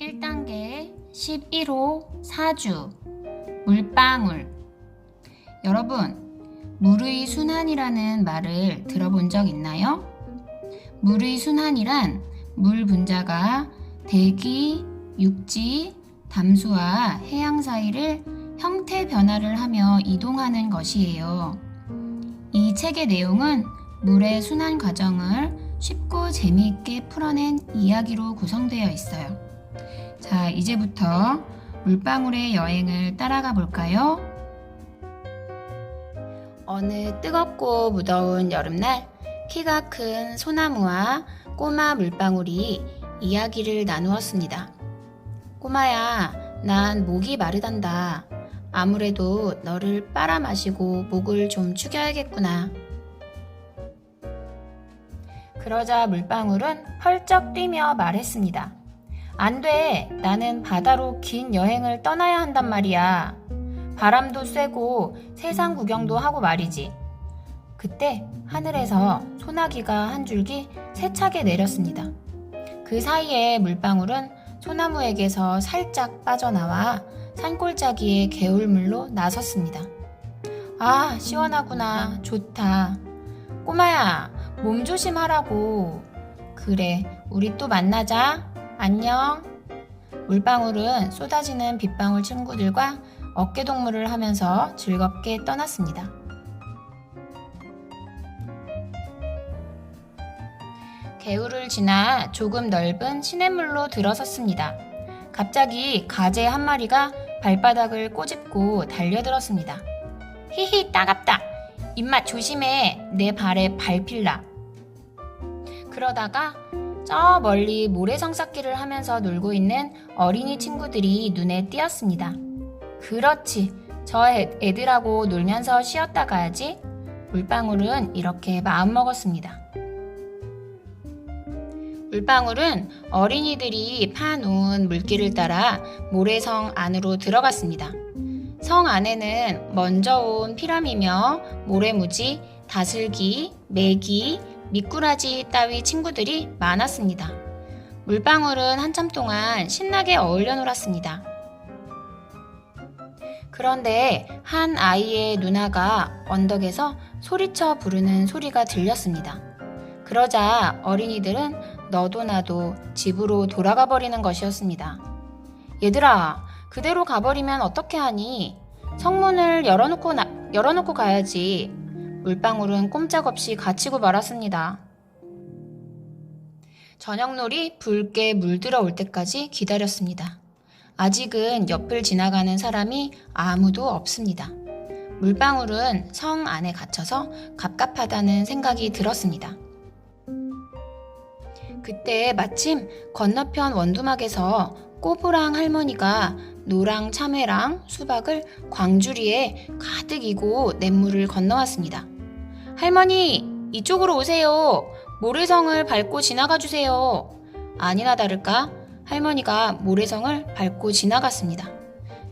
1단계 11호 사주 물방울 여러분 물의 순환이라는 말을 들어본 적 있나요? 물의 순환이란 물 분자가 대기, 육지, 담수와 해양 사이를 형태 변화를 하며 이동하는 것이에요. 이 책의 내용은 물의 순환 과정을 쉽고 재미있게 풀어낸 이야기로 구성되어 있어요. 자, 이제부터 물방울의 여행을 따라가 볼까요? 어느 뜨겁고 무더운 여름날 키가 큰 소나무와 꼬마 물방울이 이야기를 나누었습니다. 꼬마야, 난 목이 마르단다. 아무래도 너를 빨아 마시고 목을 좀 축여야겠구나. 그러자 물방울은 펄쩍 뛰며 말했습니다. 안 돼. 나는 바다로 긴 여행을 떠나야 한단 말이야. 바람도 쐬고 세상 구경도 하고 말이지. 그때 하늘에서 소나기가 한 줄기 세차게 내렸습니다. 그 사이에 물방울은 소나무에게서 살짝 빠져나와 산골짜기의 개울물로 나섰습니다. 아, 시원하구나. 좋다. 꼬마야, 몸 조심하라고. 그래, 우리 또 만나자. 안녕. 물방울은 쏟아지는 빗방울 친구들과 어깨동무를 하면서 즐겁게 떠났습니다. 개울을 지나 조금 넓은 시냇물로 들어섰습니다. 갑자기 가재 한 마리가 발바닥을 꼬집고 달려들었습니다. 히히 따갑다. 입맛 조심해. 내 발에 밟힐라. 그러다가 저 멀리 모래성 쌓기를 하면서 놀고 있는 어린이 친구들이 눈에 띄었습니다. 그렇지. 저 애- 애들하고 놀면서 쉬었다 가야지. 물방울은 이렇게 마음먹었습니다. 물방울은 어린이들이 파놓은 물길을 따라 모래성 안으로 들어갔습니다. 성 안에는 먼저 온 피라미며 모래무지, 다슬기, 메기, 미꾸라지 따위 친구들이 많았습니다. 물방울은 한참 동안 신나게 어울려 놀았습니다. 그런데 한 아이의 누나가 언덕에서 소리쳐 부르는 소리가 들렸습니다. 그러자 어린이들은 너도 나도 집으로 돌아가 버리는 것이었습니다. 얘들아, 그대로 가버리면 어떻게 하니? 성문을 열어놓고, 나- 열어놓고 가야지. 물방울은 꼼짝없이 갇히고 말았습니다. 저녁놀이 붉게 물들어 올 때까지 기다렸습니다. 아직은 옆을 지나가는 사람이 아무도 없습니다. 물방울은 성 안에 갇혀서 갑갑하다는 생각이 들었습니다. 그때 마침 건너편 원두막에서 꼬부랑 할머니가 노랑 참외랑 수박을 광주리에 가득 이고 냇물을 건너왔습니다. 할머니, 이쪽으로 오세요. 모래성을 밟고 지나가 주세요. 아니나 다를까 할머니가 모래성을 밟고 지나갔습니다.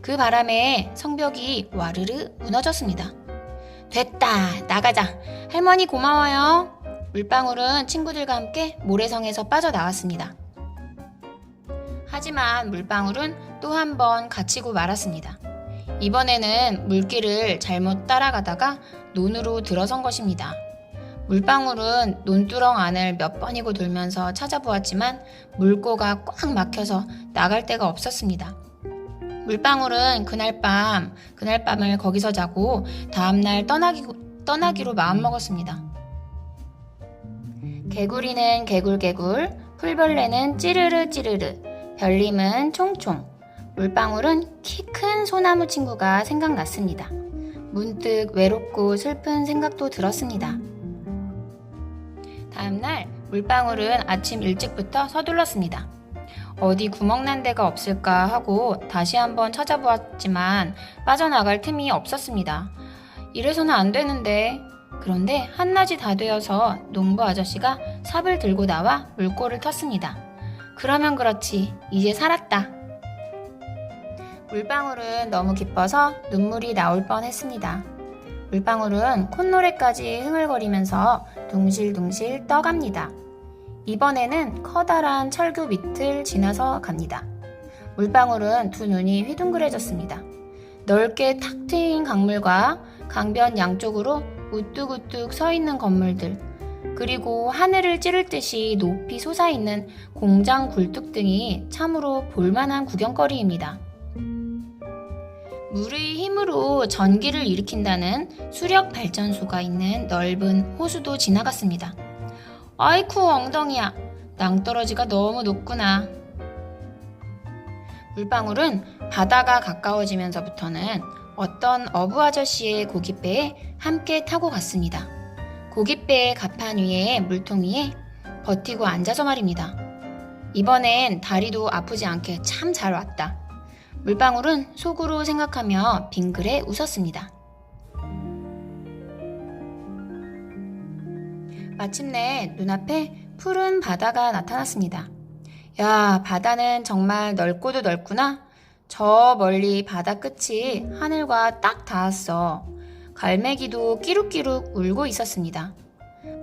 그 바람에 성벽이 와르르 무너졌습니다. 됐다, 나가자. 할머니 고마워요. 물방울은 친구들과 함께 모래성에서 빠져나왔습니다. 하지만 물방울은 또 한 번 갇히고 말았습니다. 이번에는 물길을 잘못 따라가다가 논으로 들어선 것입니다. 물방울은 논두렁 안을 몇 번이고 돌면서 찾아보았지만 물고가 꽉 막혀서 나갈 데가 없었습니다. 물방울은 그날 밤, 그날 밤을 거기서 자고 다음날 떠나기, 떠나기로 마음먹었습니다. 개구리는 개굴개굴, 풀벌레는 찌르르 찌르르, 별님은 총총, 물방울은 키 큰 소나무 친구가 생각났습니다. 문득 외롭고 슬픈 생각도 들었습니다. 다음날 물방울은 아침 일찍부터 서둘렀습니다. 어디 구멍난 데가 없을까 하고 다시 한번 찾아보았지만 빠져나갈 틈이 없었습니다. 이래서는 안 되는데. 그런데 한낮이 다 되어서 농부 아저씨가 삽을 들고 나와 물꼬를 텄습니다. 그러면 그렇지. 이제 살았다. 물방울은 너무 기뻐서 눈물이 나올 뻔 했습니다. 물방울은 콧노래까지 흥얼거리면서 둥실둥실 떠갑니다. 이번에는 커다란 철교 밑을 지나서 갑니다. 물방울은 두 눈이 휘둥그레졌습니다. 넓게 탁 트인 강물과 강변 양쪽으로 우뚝우뚝 서 있는 건물들, 그리고 하늘을 찌를 듯이 높이 솟아있는 공장 굴뚝 등이 참으로 볼만한 구경거리입니다. 물의 힘으로 전기를 일으킨다는 수력 발전소가 있는 넓은 호수도 지나갔습니다. 아이쿠 엉덩이야. 낭떠러지가 너무 높구나. 물방울은 바다가 가까워지면서부터는 어떤 어부 아저씨의 고깃배에 함께 타고 갔습니다. 고깃배의 갑판 위에 물통 위에 버티고 앉아서 말입니다. 이번엔 다리도 아프지 않게 참 잘 왔다. 물방울은 속으로 생각하며 빙그레 웃었습니다. 마침내 눈앞에 푸른 바다가 나타났습니다. 야, 바다는 정말 넓고도 넓구나. 저 멀리 바다 끝이 하늘과 딱 닿았어. 갈매기도 끼룩끼룩 울고 있었습니다.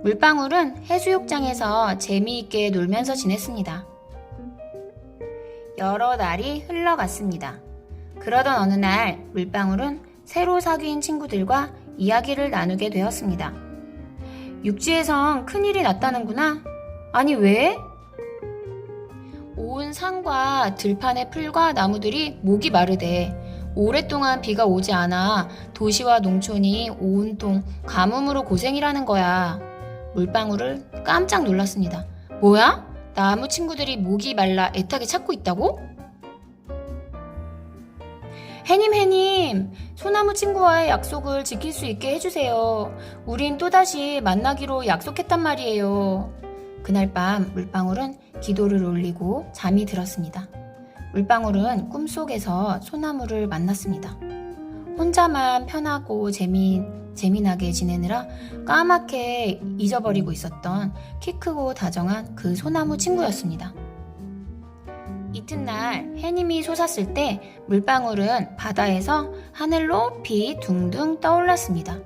물방울은 해수욕장에서 재미있게 놀면서 지냈습니다. 여러 날이 흘러갔습니다. 그러던 어느 날 물방울은 새로 사귄 친구들과 이야기를 나누게 되었습니다. 육지에선 큰일이 났다는구나. 아니 왜? 온 산과 들판의 풀과 나무들이 목이 마르대. 오랫동안 비가 오지 않아 도시와 농촌이 온통 가뭄으로 고생이라는 거야. 물방울을 깜짝 놀랐습니다. 뭐야? 나무 친구들이 목이 말라 애타게 찾고 있다고? 해님, 해님, 소나무 친구와의 약속을 지킬 수 있게 해주세요. 우린 또다시 만나기로 약속했단 말이에요. 그날 밤 물방울은 기도를 올리고 잠이 들었습니다. 물방울은 꿈속에서 소나무를 만났습니다. 혼자만 편하고 재미, 재미나게 지내느라 까맣게 잊어버리고 있었던 키 크고 다정한 그 소나무 친구였습니다. 이튿날 해님이 솟았을 때 물방울은 바다에서 하늘 높이 둥둥 떠올랐습니다.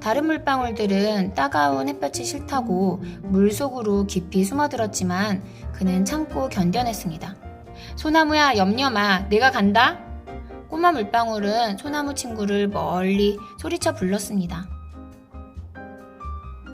다른 물방울들은 따가운 햇볕이 싫다고 물 속으로 깊이 숨어들었지만 그는 참고 견뎌냈습니다. 소나무야 염려 마 내가 간다. 꼬마 물방울은 소나무 친구를 멀리 소리쳐 불렀습니다.